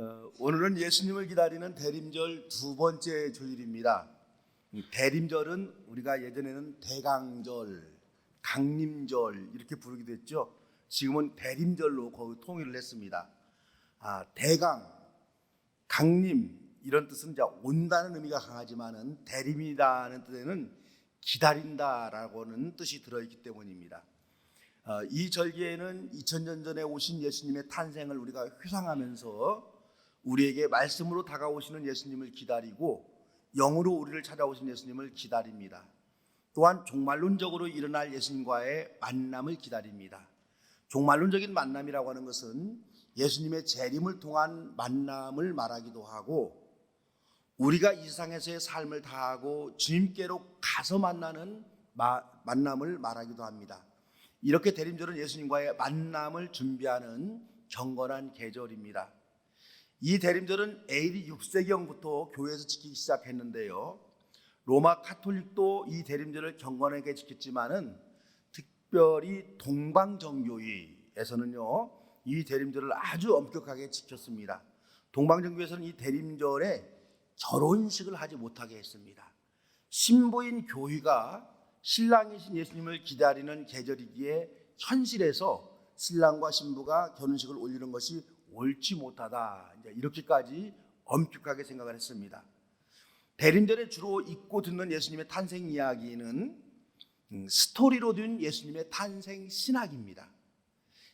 어, 오늘은 예수님을 기다리는 대림절 두 번째 주일입니다. 이 대림절은 우리가 예전에는 대강절, 강림절 이렇게 부르기도 했죠. 지금은 대림절로 거의 통일을 했습니다. 아, 대강, 강림 이런 뜻은 이제 온다는 의미가 강하지만은 대림이라는 뜻에는 기다린다라고는 뜻이 들어있기 때문입니다. 어, 이 절기에는 2000년 전에 오신 예수님의 탄생을 우리가 회상하면서 우리에게 말씀으로 다가오시는 예수님을 기다리고 영으로 우리를 찾아오신 예수님을 기다립니다. 또한 종말론적으로 일어날 예수님과의 만남을 기다립니다. 종말론적인 만남이라고 하는 것은 예수님의 재림을 통한 만남을 말하기도 하고 우리가 이 세상에서의 삶을 다하고 주님께로 가서 만나는 마- 만남을 말하기도 합니다. 이렇게 대림절은 예수님과의 만남을 준비하는 경건한 계절입니다. 이 대림절은 AD 6세기경부터 교회에서 지키기 시작했는데요. 로마 카톨릭도 이 대림절을 경건하게 지켰지만은 특별히 동방정교회에서는요 이 대림절을 아주 엄격하게 지켰습니다. 동방정교에서는 이 대림절에 결혼식을 하지 못하게 했습니다. 신부인 교회가 신랑이신 예수님을 기다리는 계절이기에 현실에서 신랑과 신부가 결혼식을 올리는 것이 옳지 못하다. 이제 이렇게까지 엄격하게 생각을 했습니다. 대림절에 주로 읽고 듣는 예수님의 탄생 이야기는 음, 스토리로 된 예수님의 탄생 신학입니다.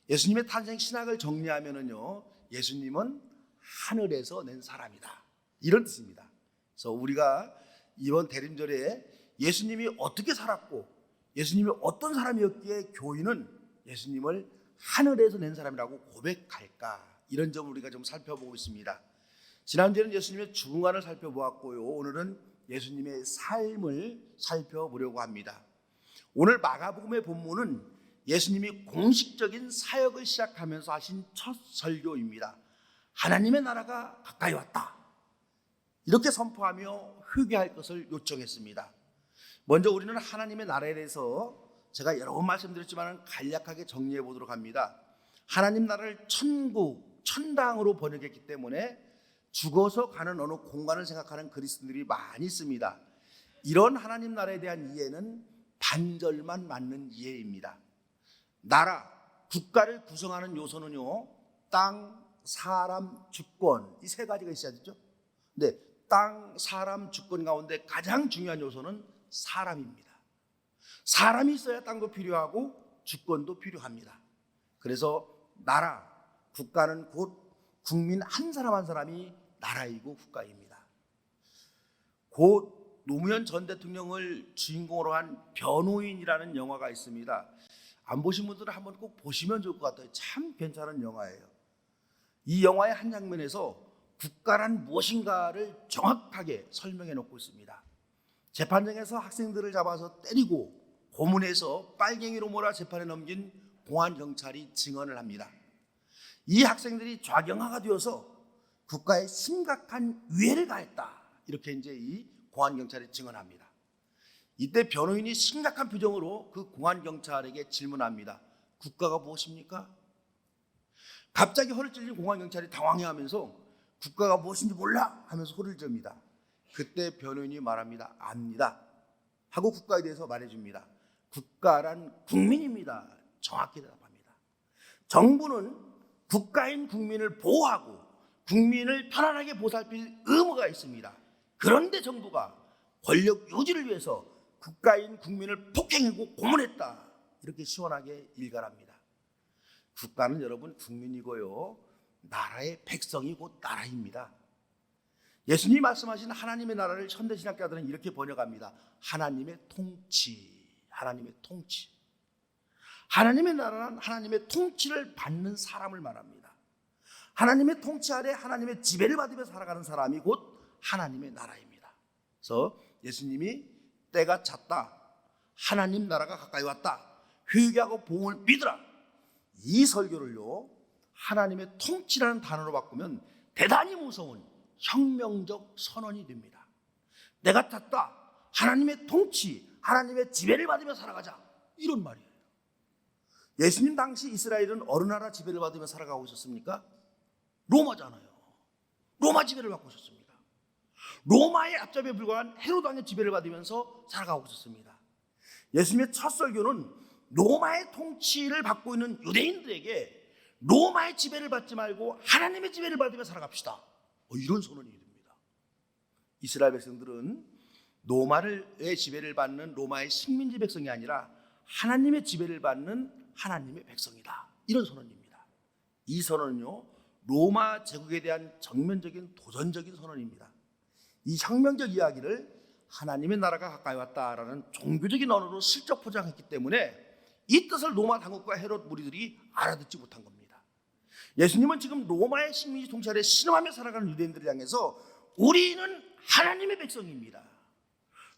예수님의 탄생 신학을 정리하면은요, 예수님은 하늘에서 낸 사람이다. 이런 뜻입니다. 그래서 우리가 이번 대림절에 예수님이 어떻게 살았고 예수님이 어떤 사람이었기에 교인은 예수님을 하늘에서 낸 사람이라고 고백할까 이런 점을 우리가 좀 살펴보고 있습니다. 지난주에는 예수님의 중간을 살펴보았고요. 오늘은 예수님의 삶을 살펴보려고 합니다. 오늘 마가복음의 본문은 예수님이 공식적인 사역을 시작하면서 하신 첫 설교입니다. 하나님의 나라가 가까이 왔다. 이렇게 선포하며 회개할 것을 요청했습니다. 먼저 우리는 하나님의 나라에 대해서 제가 여러 번 말씀드렸지만 간략하게 정리해 보도록 합니다. 하나님 나라를 천국, 천당으로 번역했기 때문에 죽어서 가는 어느 공간을 생각하는 그리스도인들이 많이 있습니다. 이런 하나님 나라에 대한 이해는 반절만 맞는 이해입니다. 나라, 국가를 구성하는 요소는요, 땅, 사람, 주권 이 세 가지가 있어야 되죠. 근데 땅, 사람, 주권 가운데 가장 중요한 요소는 사람입니다. 사람이 있어야 땅도 필요하고 주권도 필요합니다. 그래서 나라, 국가는 곧 국민 한 사람 한 사람이 나라이고 국가입니다. 곧 노무현 전 대통령을 주인공으로 한 변호인이라는 영화가 있습니다. 안 보신 분들은 한번 꼭 보시면 좋을 것 같아요. 참 괜찮은 영화예요. 이 영화의 한 장면에서 국가란 무엇인가를 정확하게 설명해 놓고 있습니다. 재판장에서 학생들을 잡아서 때리고 고문해서 빨갱이로 몰아 재판에 넘긴 공안 경찰이 증언을 합니다. 이 학생들이 좌경화가 되어서 국가에 심각한 위해를 가했다. 이렇게 이제 이 공안 경찰이 증언합니다. 이때 변호인이 심각한 표정으로 그 공안 경찰에게 질문합니다. 국가가 무엇입니까? 갑자기 허를 찔린 공안 경찰이 당황해 하면서 국가가 무엇인지 몰라 하면서 소리를 집니다. 그때 변호인이 말합니다. 압니다. 하고 국가에 대해서 말해줍니다. 국가란 국민입니다. 정확히 대답합니다. 정부는 국가인 국민을 보호하고 국민을 편안하게 보살필 의무가 있습니다. 그런데 정부가 권력 유지를 위해서 국가인 국민을 폭행하고 고문했다. 이렇게 시원하게 일갈합니다. 국가는 여러분 국민이고요. 나라의 백성이 곧 나라입니다. 예수님이 말씀하신 하나님의 나라를 현대신학자들은 이렇게 번역합니다. 하나님의 통치, 하나님의 통치. 하나님의 나라는 하나님의 통치를 받는 사람을 말합니다. 하나님의 통치 아래 하나님의 지배를 받으며 살아가는 사람이 곧 하나님의 나라입니다. 그래서 예수님이 때가 찼다. 하나님 나라가 가까이 왔다. 회개하고 복음을 믿으라. 이 설교를요. 하나님의 통치라는 단어로 바꾸면 대단히 무서운 혁명적 선언이 됩니다. 내가 탔다. 하나님의 통치, 하나님의 지배를 받으며 살아가자. 이런 말이에요. 예수님 당시 이스라엘은 어느 나라 지배를 받으며 살아가고 있었습니까? 로마잖아요. 로마 지배를 받고 있었습니다. 로마의 앞잡이에 불과한 헤로드 왕의 지배를 받으면서 살아가고 있었습니다. 예수님의 첫 설교는 로마의 통치를 받고 있는 유대인들에게 로마의 지배를 받지 말고 하나님의 지배를 받으며 살아갑시다. 어, 이런 선언이 됩니다. 이스라엘 백성들은 로마의 지배를 받는 로마의 식민지 백성이 아니라 하나님의 지배를 받는 하나님의 백성이다. 이런 선언입니다. 이 선언은요, 로마 제국에 대한 정면적인 도전적인 선언입니다. 이 혁명적 이야기를 하나님의 나라가 가까이 왔다라는 종교적인 언어로 슬쩍 포장했기 때문에 이 뜻을 로마 당국과 헤롯 무리들이 알아듣지 못한 겁니다. 예수님은 지금 로마의 식민지 통치 아래 신음하며 살아가는 유대인들을 향해서 우리는 하나님의 백성입니다.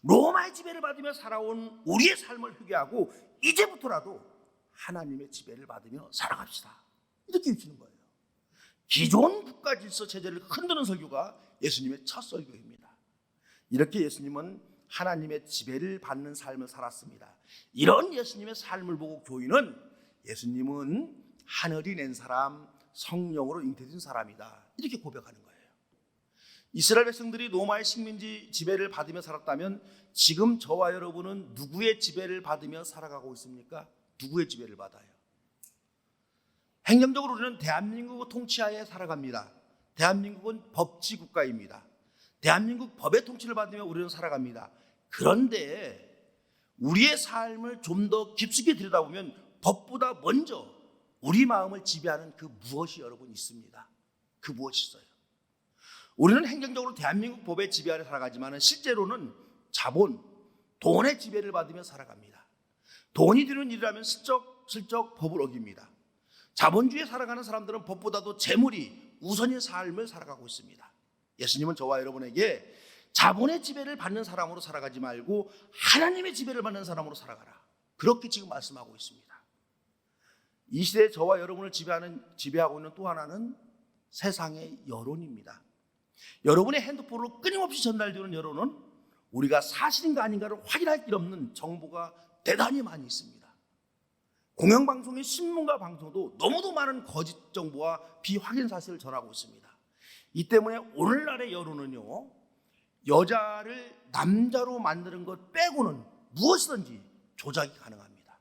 로마의 지배를 받으며 살아온 우리의 삶을 회개하고 이제부터라도 하나님의 지배를 받으며 살아갑시다. 이렇게 외치는 거예요. 기존 국가 질서 체제를 흔드는 설교가 예수님의 첫 설교입니다. 이렇게 예수님은 하나님의 지배를 받는 삶을 살았습니다. 이런 예수님의 삶을 보고 교인은 예수님은 하늘이 낸 사람, 성령으로 잉태된 사람이다. 이렇게 고백하는 거예요. 이스라엘 백성들이 로마의 식민지 지배를 받으며 살았다면 지금 저와 여러분은 누구의 지배를 받으며 살아가고 있습니까? 누구의 지배를 받아요? 행정적으로 우리는 대한민국 통치하에 살아갑니다. 대한민국은 법치 국가입니다. 대한민국 법의 통치를 받으며 우리는 살아갑니다. 그런데 우리의 삶을 좀 더 깊숙이 들여다보면 법보다 먼저 우리 마음을 지배하는 그 무엇이 여러분 있습니다. 그 무엇이 있어요. 우리는 행정적으로 대한민국 법의 지배 아래 살아가지만 실제로는 자본, 돈의 지배를 받으며 살아갑니다. 돈이 되는 일이라면 슬쩍 슬쩍 법을 어깁니다. 자본주의에 살아가는 사람들은 법보다도 재물이 우선인 삶을 살아가고 있습니다. 예수님은 저와 여러분에게 자본의 지배를 받는 사람으로 살아가지 말고 하나님의 지배를 받는 사람으로 살아가라. 그렇게 지금 말씀하고 있습니다. 이 시대에 저와 여러분을 지배하는 지배하고 있는 또 하나는 세상의 여론입니다. 여러분의 핸드폰으로 끊임없이 전달되는 여론은 우리가 사실인가 아닌가를 확인할 길 없는 정보가 대단히 많이 있습니다. 공영방송의 신문과 방송도 너무도 많은 거짓 정보와 비확인 사실을 전하고 있습니다. 이 때문에 오늘날의 여론은요, 여자를 남자로 만드는 것 빼고는 무엇이든지 조작이 가능합니다.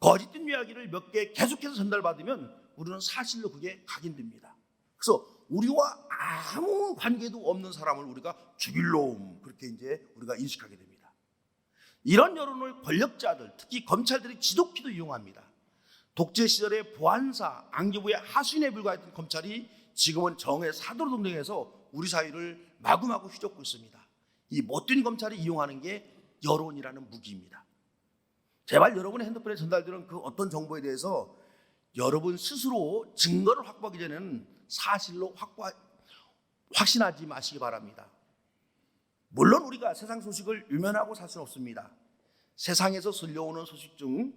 거짓된 이야기를 몇 개 계속해서 전달받으면 우리는 사실로 그게 각인됩니다. 그래서 우리와 아무 관계도 없는 사람을 우리가 죽일 놈 그렇게 이제 우리가 인식하게 됩니다. 이런 여론을 권력자들, 특히 검찰들이 지독히도 이용합니다. 독재 시절에 보안사, 안기부의 하수인에 불과했던 검찰이 지금은 정의 사도로 동등해서 우리 사회를 마구마구 휘젓고 있습니다. 이 못된 검찰이 이용하는 게 여론이라는 무기입니다. 제발 여러분의 핸드폰에 전달되는 그 어떤 정보에 대해서 여러분 스스로 증거를 확보하기 전에는 사실로 확보 확신하지 마시기 바랍니다. 물론 우리가 세상 소식을 유면하고 살 수는 없습니다. 세상에서 들려오는 소식 중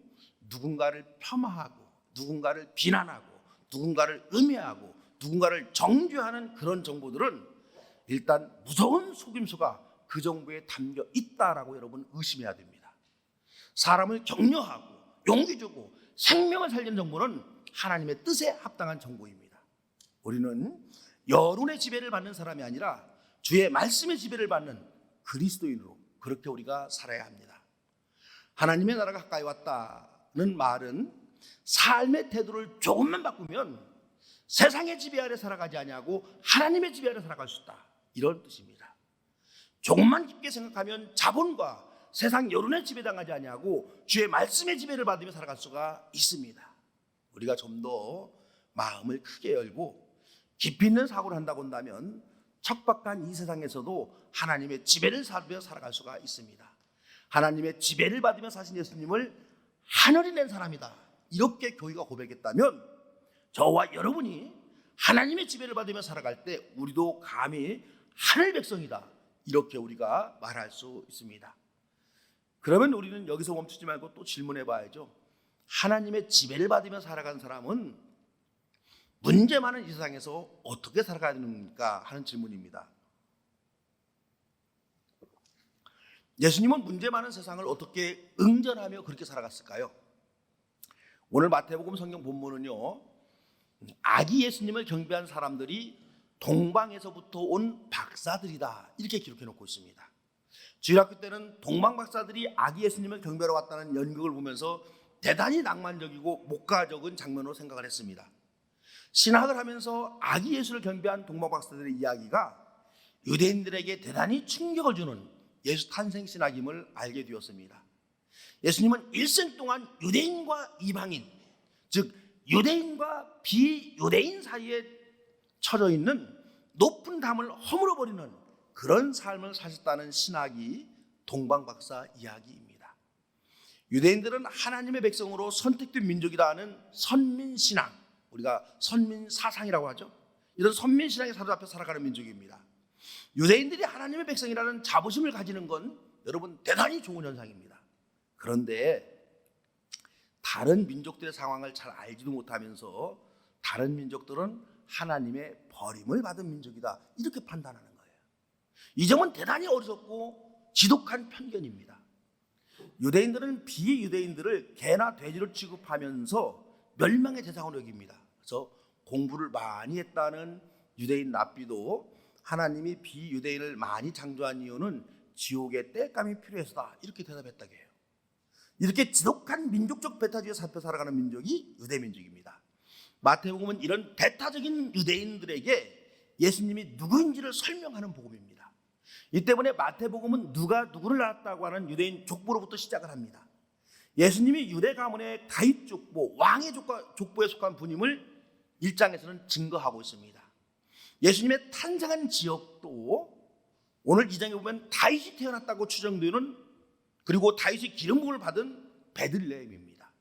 누군가를 폄하하고 누군가를 비난하고 누군가를 음해하고 누군가를 정죄하는 그런 정보들은 일단 무서운 속임수가 그 정보에 담겨 있다라고 여러분 의심해야 됩니다. 사람을 격려하고 용기 주고 생명을 살리는 정보는 하나님의 뜻에 합당한 정보입니다. 우리는 여론의 지배를 받는 사람이 아니라 주의 말씀의 지배를 받는 그리스도인으로 그렇게 우리가 살아야 합니다. 하나님의 나라가 가까이 왔다는 말은 삶의 태도를 조금만 바꾸면 세상의 지배 아래 살아가지 아니하고 하나님의 지배 아래 살아갈 수 있다. 이런 뜻입니다. 조금만 깊게 생각하면 자본과 세상 여론의 지배당하지 아니하고 주의 말씀의 지배를 받으며 살아갈 수가 있습니다. 우리가 좀 더 마음을 크게 열고 깊이 있는 사고를 한다고 한다면 척박한 이 세상에서도 하나님의 지배를 받으며 살아갈 수가 있습니다. 하나님의 지배를 받으며 사신 예수님을 하늘이 낸 사람이다. 이렇게 교회가 고백했다면 저와 여러분이 하나님의 지배를 받으며 살아갈 때 우리도 감히 하늘 백성이다. 이렇게 우리가 말할 수 있습니다. 그러면 우리는 여기서 멈추지 말고 또 질문해 봐야죠. 하나님의 지배를 받으며 살아가는 사람은 문제 많은 이 세상에서 어떻게 살아가야 되는가 하는 질문입니다. 예수님은 문제 많은 세상을 어떻게 응전하며 그렇게 살아갔을까요? 오늘 마태복음 성경 본문은요. 아기 예수님을 경배한 사람들이 동방에서부터 온 박사들이다 이렇게 기록해 놓고 있습니다. 주일학교 때는 동방 박사들이 아기 예수님을 경배하러 왔다는 연극을 보면서 대단히 낭만적이고 목가적인 장면으로 생각을 했습니다. 신학을 하면서 아기 예수를 경배한 동방 박사들의 이야기가 유대인들에게 대단히 충격을 주는 예수 탄생 신학임을 알게 되었습니다. 예수님은 일생 동안 유대인과 이방인, 즉 유대인과 비유대인 사이에 처져 있는 높은 담을 허물어 버리는 그런 삶을 사셨다는 신학이 동방 박사 이야기입니다. 유대인들은 하나님의 백성으로 선택된 민족이라 하는 선민 신앙, 우리가 선민 사상이라고 하죠. 이런 선민 신앙에 사로잡혀 살아가는 민족입니다. 유대인들이 하나님의 백성이라는 자부심을 가지는 건 여러분 대단히 좋은 현상입니다. 그런데 다른 민족들의 상황을 잘 알지도 못하면서 다른 민족들은 하나님의 버림을 받은 민족이다. 이렇게 판단하는 거예요. 이 점은 대단히 어리석고 지독한 편견입니다. 유대인들은 비유대인들을 개나 돼지로 취급하면서 멸망의 대상으로 여깁니다. 그래서 공부를 많이 했다는 유대인 납비도 하나님이 비유대인을 많이 창조한 이유는 지옥의 땔감이 필요해서다. 이렇게 대답했다고 해요. 이렇게 지독한 민족적 배타지에 살펴 살아가는 민족이 유대 민족입니다. 마태복음은 이런 배타적인 유대인들에게 예수님이 누구인지를 설명하는 복음입니다. 이 때문에 마태복음은 누가 누구를 낳았다고 하는 유대인 족보로부터 시작을 합니다. 예수님이 유대 가문의 다윗 족보, 왕의 족보, 족보에 속한 분임을 1장에서는 증거하고 있습니다. 예수님의 탄생한 지역도 오늘 2장에 보면 다윗이 태어났다고 추정되는 그리고 다윗이 기름 부음을 받은 베들레헴입니다.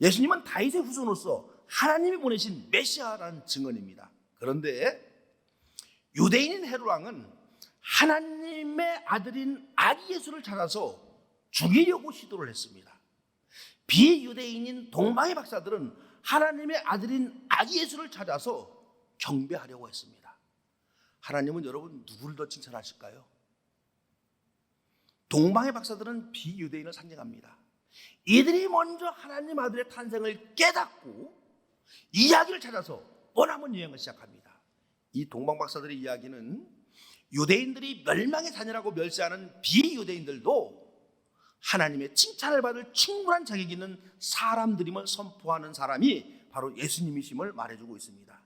예수님은 다윗의 후손으로서 하나님이 보내신 메시아라는 증언입니다. 그런데 유대인인 헤롯 왕은 하나님의 아들인 아기 예수를 찾아서 죽이려고 시도를 했습니다. 비유대인인 동방의 박사들은 하나님의 아들인 아기 예수를 찾아서 경배하려고 했습니다. 하나님은 여러분 누구를 더 칭찬하실까요? 동방의 박사들은 비유대인을 상징합니다. 이들이 먼저 하나님 아들의 탄생을 깨닫고 이야기를 찾아서 원하면 유행을 시작합니다. 이 동방 박사들의 이야기는 유대인들이 멸망의 자녀라고 멸시하는 비유대인들도 하나님의 칭찬을 받을 충분한 자격 있는 사람들임을 선포하는 사람이 바로 예수님이심을 말해주고 있습니다.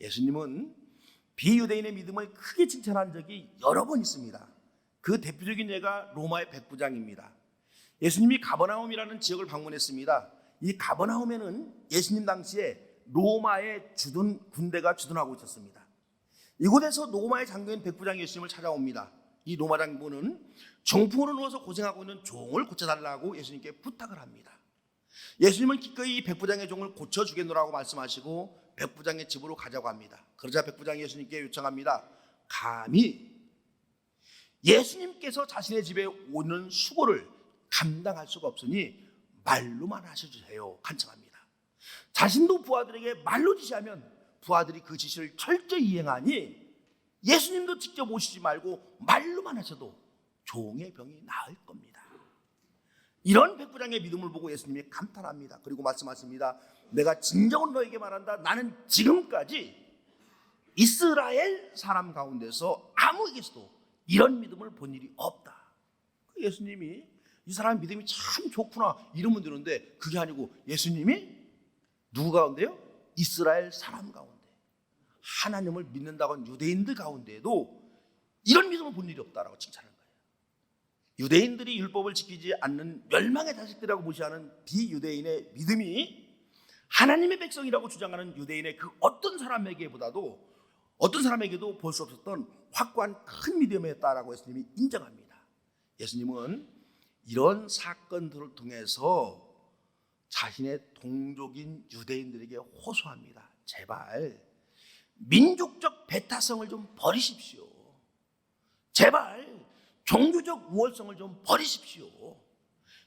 예수님은 비유대인의 믿음을 크게 칭찬한 적이 여러 번 있습니다. 그 대표적인 예가 로마의 백부장입니다. 예수님이 가버나움이라는 지역을 방문했습니다. 이 가버나움에는 예수님 당시에 로마의 주둔 군대가 주둔하고 있었습니다. 이곳에서 로마의 장교인 백부장이 예수님을 찾아옵니다. 이 장군은 정풍으로 누워서 고생하고 있는 종을 고쳐달라고 예수님께 부탁을 합니다. 예수님은 기꺼이 이 백부장의 종을 고쳐주겠노라고 말씀하시고 백부장의 집으로 가자고 합니다. 그러자 백부장이 예수님께 요청합니다. 감히 예수님께서 자신의 집에 오는 수고를 감당할 수가 없으니 말로만 하셔주세요. 간청합니다. 자신도 부하들에게 말로 지시하면 부하들이 그 지시를 철저히 이행하니 예수님도 직접 오시지 말고 말로만 하셔도 종의 병이 나을 겁니다. 이런 백부장의 믿음을 보고 예수님이 감탄합니다. 그리고 말씀하십니다. 내가 진정으로 너에게 말한다. 나는 지금까지 이스라엘 사람 가운데서 아무에게서도 이런 믿음을 본 일이 없다. 예수님이 이 사람 믿음이 참 좋구나 이러면 되는데 그게 아니고 예수님이 누구 가운데요? 이스라엘 사람 가운데 하나님을 믿는다고 하는 유대인들 가운데에도 이런 믿음을 본 일이 없다라고 칭찬하는 거예요. 유대인들이 율법을 지키지 않는 멸망의 자식들이라고 무시하는 비유대인의 믿음이 하나님의 백성이라고 주장하는 유대인의 그 어떤 사람에게보다도 어떤 사람에게도 볼 수 없었던 확고한 큰 믿음이었다라고 예수님이 인정합니다. 예수님은 이런 사건들을 통해서 자신의 동족인 유대인들에게 호소합니다. 제발 민족적 배타성을 좀 버리십시오. 제발 종교적 우월성을 좀 버리십시오.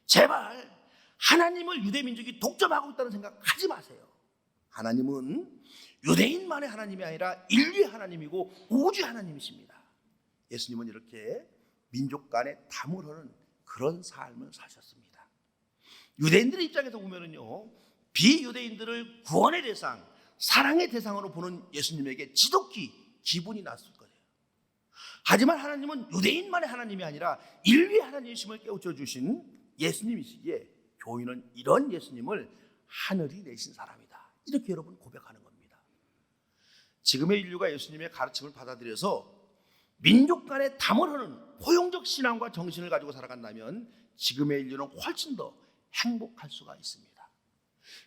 제발 하나님을 유대 민족이 독점하고 있다는 생각 하지 마세요. 하나님은 유대인만의 하나님이 아니라 인류의 하나님이고 우주의 하나님이십니다. 예수님은 이렇게 민족 간의 담을 하는 그런 삶을 사셨습니다. 유대인들의 입장에서 보면은요, 비유대인들을 구원의 대상, 사랑의 대상으로 보는 예수님에게 지독히 기분이 났을 거예요. 하지만 하나님은 유대인만의 하나님이 아니라 인류의 하나님이심을 깨우쳐 주신 예수님이시기에 교인은 이런 예수님을 하늘이 내신 사람이다. 이렇게 여러분 고백하는 겁니다. 지금의 인류가 예수님의 가르침을 받아들여서 민족 간의 담을 하는 포용적 신앙과 정신을 가지고 살아간다면 지금의 인류는 훨씬 더 행복할 수가 있습니다.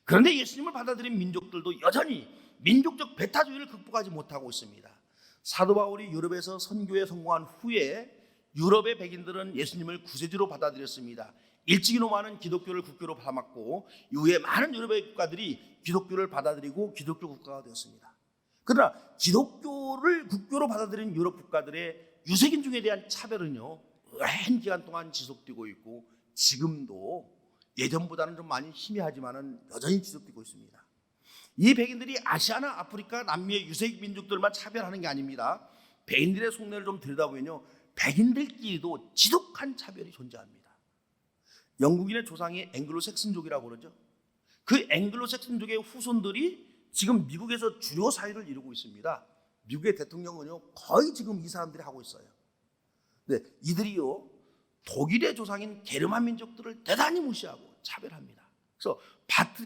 그런데 예수님을 받아들인 민족들도 여전히 민족적 배타주의를 극복하지 못하고 있습니다. 사도 바울이 유럽에서 선교에 성공한 후에 유럽의 백인들은 예수님을 구세주로 받아들였습니다. 일찍이로 많은 기독교를 국교로 삼았고 이후에 많은 유럽의 국가들이 기독교를 받아들이고 기독교 국가가 되었습니다. 그러나 기독교를 국교로 받아들인 유럽 국가들의 유색인종에 대한 차별은요 오랜 기간 동안 지속되고 있고 지금도 예전보다는 좀 많이 희미하지만은 여전히 지속되고 있습니다. 이 백인들이 아시아나 아프리카 남미의 유색 민족들만 차별하는 게 아닙니다. 백인들의 속내를 좀 들여다보면요 백인들끼리도 지독한 차별이 존재합니다. 영국인의 조상이 앵글로색슨족이라고 그러죠. 그 앵글로색슨족의 후손들이 지금 미국에서 주요 사회를 이루고 있습니다. 미국의 대통령은요 거의 지금 이 사람들이 하고 있어요. 네, 이들이요 독일의 조상인 게르만 민족들을 대단히 무시하고 차별합니다. 그래서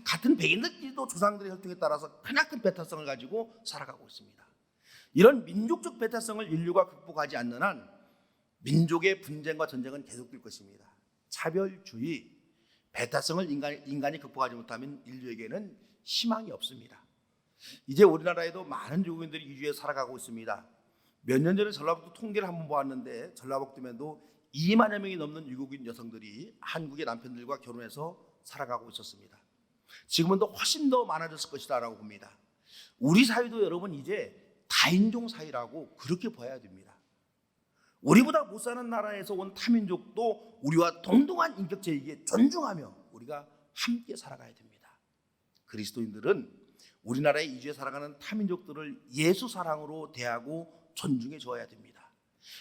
같은 백인들끼리도 조상들의 혈통에 따라서 크나큰 배타성을 가지고 살아가고 있습니다. 이런 민족적 배타성을 인류가 극복하지 않는 한 민족의 분쟁과 전쟁은 계속될 것입니다. 차별주의, 배타성을 인간, 인간이 극복하지 못하면 인류에게는 희망이 없습니다. 이제 우리나라에도 많은 유국인들이 이주에 살아가고 있습니다. 몇 년 전에 전라북도 통계를 한번 보았는데 전라북도면도 2만여 명이 넘는 유국인 여성들이 한국의 남편들과 결혼해서 살아가고 있었습니다. 지금은 더 훨씬 더 많아졌을 것이다라고 봅니다. 우리 사회도 여러분 이제 다인종 사회라고 그렇게 봐야 됩니다. 우리보다 못 사는 나라에서 온 타민족도 우리와 동등한 인격체이기에 존중하며 우리가 함께 살아가야 됩니다. 그리스도인들은 우리나라에 이주해 살아가는 타민족들을 예수 사랑으로 대하고 존중해 줘야 됩니다.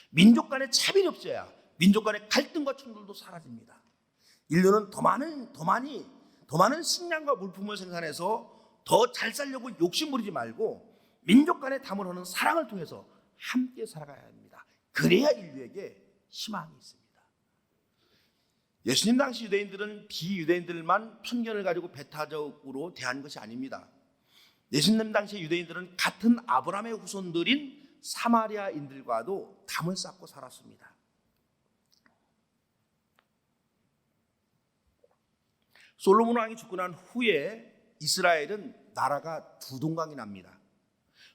민족 간의 차별이 없어야 민족 간의 갈등과 충돌도 사라집니다. 인류는 더 많은 더 많이 더 많은 식량과 물품을 생산해서 더 잘 살려고 욕심 부리지 말고 민족 간의 하는 사랑을 통해서 함께 살아가야 합니다. 그래야 인류에게 희망이 있습니다. 예수님 당시 유대인들은 비유대인들만 편견을 가지고 배타적으로 대한 것이 아닙니다. 예수님 당시 유대인들은 같은 아브라함의 후손들인 사마리아인들과도 담을 쌓고 살았습니다. 솔로몬 왕이 죽고 난 후에 이스라엘은 나라가 두 동강이 납니다.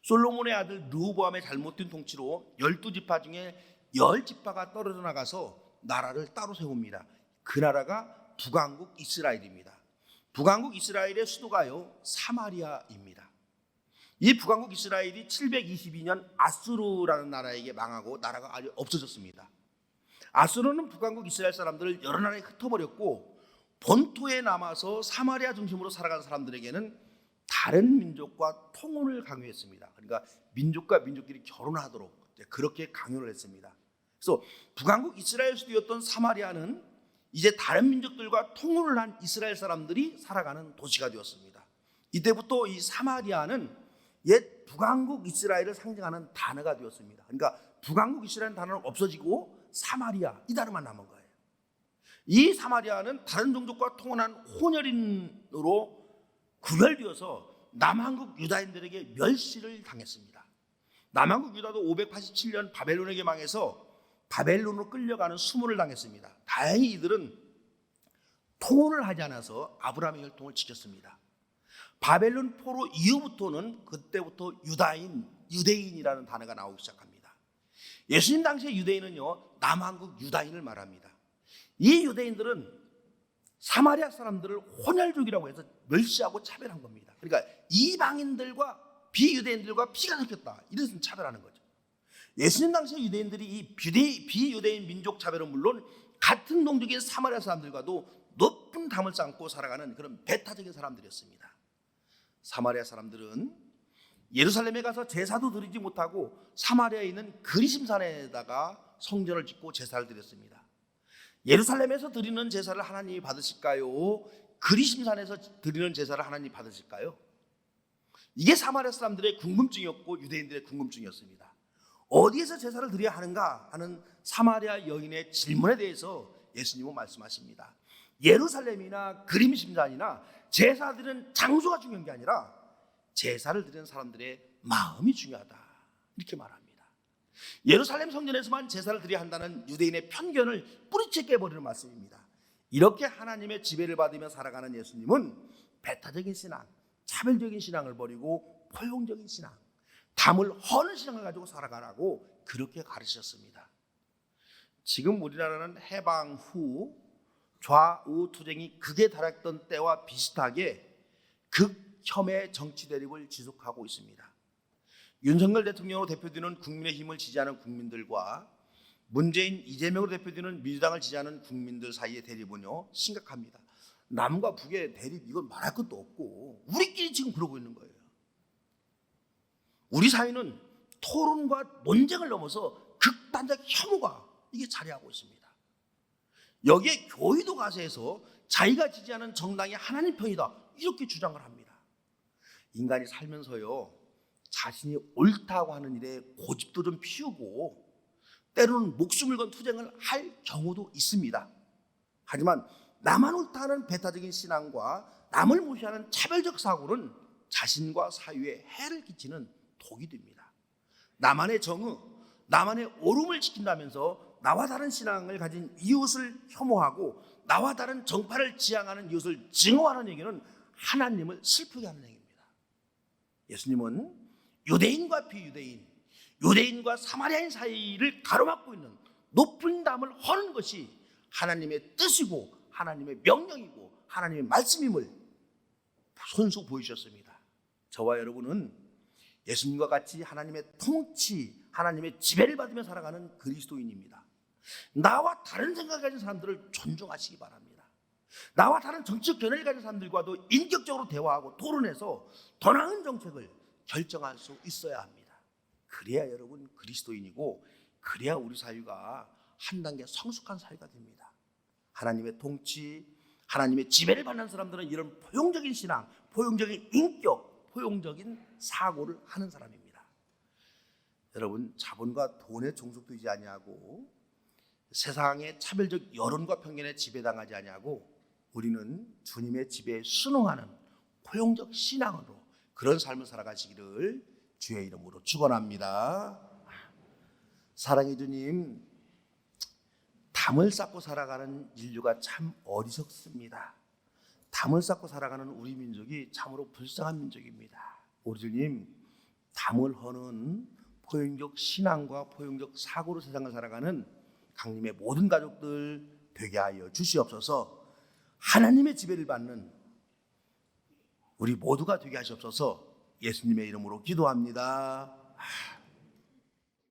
솔로몬의 아들 르호보암의 잘못된 통치로 열두 지파 중에 열 지파가 떨어져 나가서 나라를 따로 세웁니다. 그 나라가 북왕국 이스라엘입니다. 북왕국 이스라엘의 수도가요 사마리아입니다. 이 북왕국 이스라엘이 722년 아수르라는 나라에게 망하고 나라가 아주 없어졌습니다. 아수르는 북왕국 이스라엘 사람들을 여러 나라에 흩어버렸고 본토에 남아서 사마리아 중심으로 살아가는 사람들에게는 다른 민족과 통혼을 강요했습니다. 그러니까 민족과 민족끼리 결혼하도록 그렇게 강요를 했습니다. 그래서 북왕국 이스라엘 수도였던 사마리아는 이제 다른 민족들과 통혼을 한 이스라엘 사람들이 살아가는 도시가 되었습니다. 이때부터 이 사마리아는 옛 북왕국 이스라엘을 상징하는 단어가 되었습니다. 그러니까 북왕국 이스라엘 단어는 없어지고 사마리아 이 단어만 남은 거예요. 이 사마리아는 다른 종족과 통혼한 혼혈인으로 구별되어서 남한국 유다인들에게 멸시를 당했습니다. 남한국 유다도 587년 바벨론에게 망해서 바벨론으로 끌려가는 수모를 당했습니다. 다행히 이들은 통혼을 하지 않아서 아브라함의 혈통을 지켰습니다. 바벨론 포로 이후부터는 그때부터 유다인, 유대인이라는 단어가 나오기 시작합니다. 예수님 당시의 유대인은요, 남한국 유다인을 말합니다. 이 유대인들은 사마리아 사람들을 혼혈족이라고 해서 멸시하고 차별한 겁니다. 그러니까 이방인들과 비유대인들과 피가 섞였다. 이래서 차별하는 거죠. 예수님 당시의 유대인들이 이 비대, 비유대인 민족 차별은 물론 같은 동족인 사마리아 사람들과도 높은 담을 쌓고 살아가는 그런 배타적인 사람들이었습니다. 사마리아 사람들은 예루살렘에 가서 제사도 드리지 못하고 사마리아에 있는 그리심산에다가 성전을 짓고 제사를 드렸습니다. 예루살렘에서 드리는 제사를 하나님이 받으실까요? 그리심산에서 드리는 제사를 하나님이 받으실까요? 이게 사마리아 사람들의 궁금증이었고 유대인들의 궁금증이었습니다. 어디에서 제사를 드려야 하는가 하는 사마리아 여인의 질문에 대해서 예수님은 말씀하십니다. 예루살렘이나 그림 심산이나 제사 드리는 장소가 중요한 게 아니라 제사를 드리는 사람들의 마음이 중요하다. 이렇게 말합니다. 예루살렘 성전에서만 제사를 드려야 한다는 유대인의 편견을 뿌리채 깨버리는 말씀입니다. 이렇게 하나님의 지배를 받으며 살아가는 예수님은 배타적인 신앙, 차별적인 신앙을 버리고 포용적인 신앙, 담을 허는 신앙을 가지고 살아가라고 그렇게 가르치셨습니다. 지금 우리나라는 해방 후 좌우 투쟁이 극에 달했던 때와 비슷하게 극혐의 정치 대립을 지속하고 있습니다. 윤석열 대통령으로 대표되는 국민의힘을 지지하는 국민들과 문재인 이재명으로 대표되는 민주당을 지지하는 국민들 사이의 대립은요 심각합니다. 남과 북의 대립 이건 말할 것도 없고 우리끼리 지금 그러고 있는 거예요. 우리 사회는 토론과 논쟁을 넘어서 극단적 혐오가 이게 자리하고 있습니다. 여기에 교회도 가세해서 자기가 지지하는 정당이 하나님 편이다 이렇게 주장을 합니다. 인간이 살면서요 자신이 옳다고 하는 일에 고집도 좀 피우고 때로는 목숨을 건 투쟁을 할 경우도 있습니다. 하지만 나만 옳다는 배타적인 신앙과 남을 무시하는 차별적 사고는 자신과 사회에 해를 끼치는 독이 됩니다. 나만의 정의, 나만의 옳음을 지킨다면서 나와 다른 신앙을 가진 이웃을 혐오하고 나와 다른 정파를 지향하는 이웃을 증오하는 얘기는 하나님을 슬프게 하는 얘기입니다. 예수님은 유대인과 비유대인, 유대인과 사마리아인 사이를 가로막고 있는 높은 담을 허는 것이 하나님의 뜻이고 하나님의 명령이고 하나님의 말씀임을 손수 보이셨습니다. 저와 여러분은 예수님과 같이 하나님의 통치, 하나님의 지배를 받으며 살아가는 그리스도인입니다. 나와 다른 생각을 가진 사람들을 존중하시기 바랍니다. 나와 다른 정치적 견해를 가진 사람들과도 인격적으로 대화하고 토론해서 더 나은 정책을 결정할 수 있어야 합니다. 그래야 여러분 그리스도인이고 그래야 우리 사회가 한 단계 성숙한 사회가 됩니다. 하나님의 통치, 하나님의 지배를 받는 사람들은 이런 포용적인 신앙, 포용적인 인격, 포용적인 사고를 하는 사람입니다. 여러분 자본과 돈에 종속되지 아니하고 세상의 차별적 여론과 편견에 지배당하지 아니하고 우리는 주님의 지배에 순응하는 포용적 신앙으로 그런 삶을 살아가시기를 주의 이름으로 축원합니다. 사랑해 주님, 담을 쌓고 살아가는 인류가 참 어리석습니다. 담을 쌓고 살아가는 우리 민족이 참으로 불쌍한 민족입니다. 우리 주님, 담을 허는 포용적 신앙과 포용적 사고로 세상을 살아가는 강림의 모든 가족들 되게 하여 주시옵소서. 하나님의 지배를 받는 우리 모두가 되게 하시옵소서. 예수님의 이름으로 기도합니다.